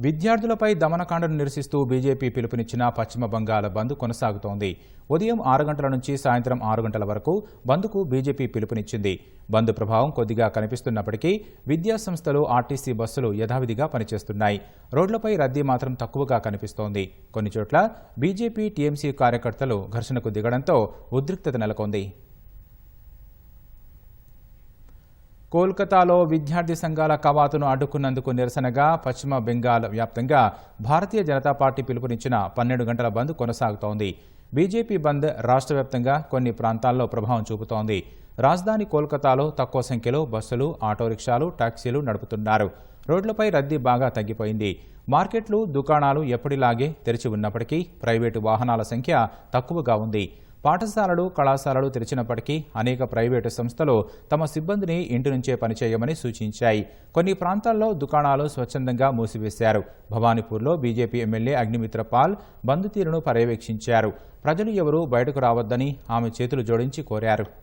విద్యార్థులపై దమనకాండను నిరసిస్తూ బీజేపీ పిలుపునిచ్చిన పశ్చిమ బంగాళ బంద్ కొనసాగుతోంది. ఉదయం ఆరు గంటల నుంచి సాయంత్రం ఆరు గంటల వరకు బంద్కు బీజేపీ పిలుపునిచ్చింది. బంద్ ప్రభావం కొద్దిగా కనిపిస్తున్నప్పటికీ విద్యాసంస్థలు ఆర్టీసీ బస్సులు యథావిధిగా పనిచేస్తున్నాయి. రోడ్లపై రద్దీ మాత్రం తక్కువగా కనిపిస్తోంది. కొన్ని చోట్ల బీజేపీ టీఎంసీ కార్యకర్తలు ఘర్షణకు దిగడంతో ఉద్రిక్తత నెలకొంది. కోల్కతాలో విద్యార్థి సంఘాల కవాతును అడ్డుకున్నందుకు నిరసనగా పశ్చిమ బెంగాల్ వ్యాప్తంగా భారతీయ జనతా పార్టీ పిలుపునిచ్చిన పన్నెండు గంటల బంద్ కొనసాగుతోంది. బీజేపీ బంద్ రాష్ట్ర వ్యాప్తంగా కొన్ని ప్రాంతాల్లో ప్రభావం చూపుతోంది. రాజధాని కోల్కతాలో తక్కువ సంఖ్యలో బస్సులు ఆటో రిక్షాలు టాక్సీలు నడుపుతున్నారు. రోడ్లపై రద్దీ బాగా తగ్గిపోయింది. మార్కెట్లు దుకాణాలు ఎప్పటిలాగే తెరిచి ఉన్నప్పటికీ ప్రైవేటు వాహనాల సంఖ్య తక్కువగా ఉంది. పాఠశాలలు కళాశాలలు తెరిచినప్పటికీ అనేక ప్రైవేటు సంస్థలు తమ సిబ్బందిని ఇంటి నుంచే పనిచేయమని సూచించాయి. కొన్ని ప్రాంతాల్లో దుకాణాలు స్వచ్ఛందంగా మూసివేశారు. భవానీపూర్లో బీజేపీ ఎమ్మెల్యే అగ్నిమిత్ర పాల్ బంద్ తీరును పర్యవేక్షించారు. ప్రజలు ఎవరూ బయటకు రావద్దని ఆమె చేతులు జోడించి కోరారు.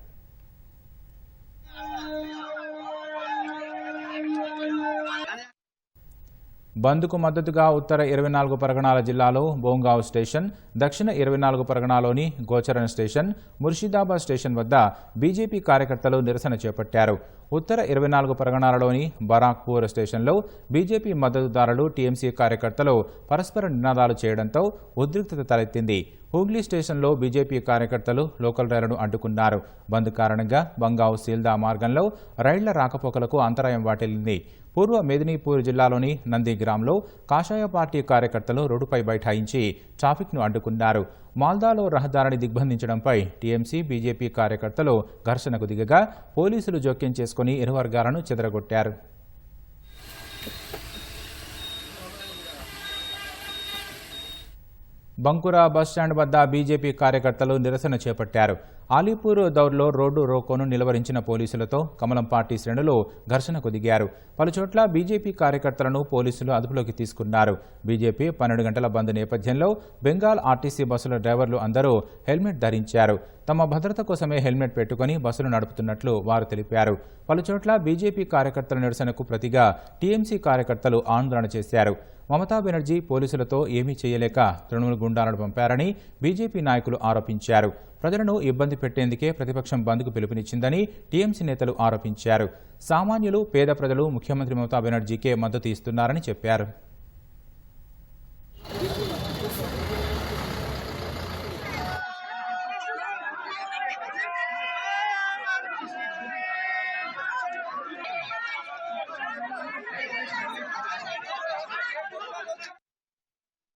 బంద్కు మద్దతుగా ఉత్తర ఇరవై నాలుగు పరగణాల జిల్లాలో బోంగావ్ స్టేషన్ దక్షిణ ఇరవై నాలుగు పరగణాలోని గోచరన్ స్టేషన్ ముర్షిదాబాద్ స్టేషన్ వద్ద బీజేపీ కార్యకర్తలు నిరసన చేపట్టారు. ఉత్తర ఇరవై నాలుగు పరగణాలలోని బరాక్పూర్ స్టేషన్లో బీజేపీ మద్దతుదారులు టీఎంసీ కార్యకర్తలు పరస్పర నినాదాలు చేయడంతో ఉద్రిక్తత తలెత్తింది. హూగ్లీ స్టేషన్లో బీజేపీ కార్యకర్తలు లోకల్ రైళ్ళను అడ్డుకున్నారు. బంద్ కారణంగా బంగావ్ సీల్దా మార్గంలో రైళ్ళ రాకపోకలకు అంతరాయం వాటిల్లింది. పూర్వ మేదినీపూర్ జిల్లాలోని నందిగ్రామ్లో కాషాయ పార్టీ కార్యకర్తలు రోడ్డుపై బైఠాయించి ట్రాఫిక్ను అడ్డుకున్నారు. మాల్దాలో రహదారిని దిగ్బంధించడంపై టీఎంసీ బీజేపీ కార్యకర్తలు ఘర్షణకు దిగగా పోలీసులు జోక్యం చేసుకుని ఇరు వర్గాలను చెదరగొట్టారు. బంకురా బస్టాండ్ వద్ద బీజేపీ కార్యకర్తలు నిరసన చేపట్టారు. ఆలీపూర్ దౌర్లో రోడ్డు రోకోను నిలువరించిన పోలీసులతో కమలం పార్టీ శ్రేణులు ఘర్షణకు దిగారు. పలుచోట్ల బీజేపీ కార్యకర్తలను పోలీసులు అదుపులోకి తీసుకున్నారు. బీజేపీ పన్నెండు గంటల బంద్ నేపథ్యంలో బెంగాల్ ఆర్టీసీ బస్సుల డ్రైవర్లు అందరూ హెల్మెట్ ధరించారు. తమ భద్రత కోసమే హెల్మెట్ పెట్టుకుని బస్సులు నడుపుతున్నట్లు వారు తెలిపారు. పలుచోట్ల బీజేపీ కార్యకర్తల నిరసనకు ప్రతిగా టీఎంసీ కార్యకర్తలు ఆందోళన చేశారు. మమతా బెనర్జీ పోలీసులతో ఏమీ చేయలేక తృణమూల్ గుండాలను పంపారని బీజేపీ నాయకులు ఆరోపించారు. ప్రజలను ఇబ్బంది పెట్టేందుకే ప్రతిపక్షం బంద్కు పిలుపునిచ్చిందని టీఎంసీ నేతలు ఆరోపించారు. సామాన్యులు పేద ప్రజలు ముఖ్యమంత్రి మమతా బెనర్జీకే మద్దతు ఇస్తున్నారని చెప్పారు.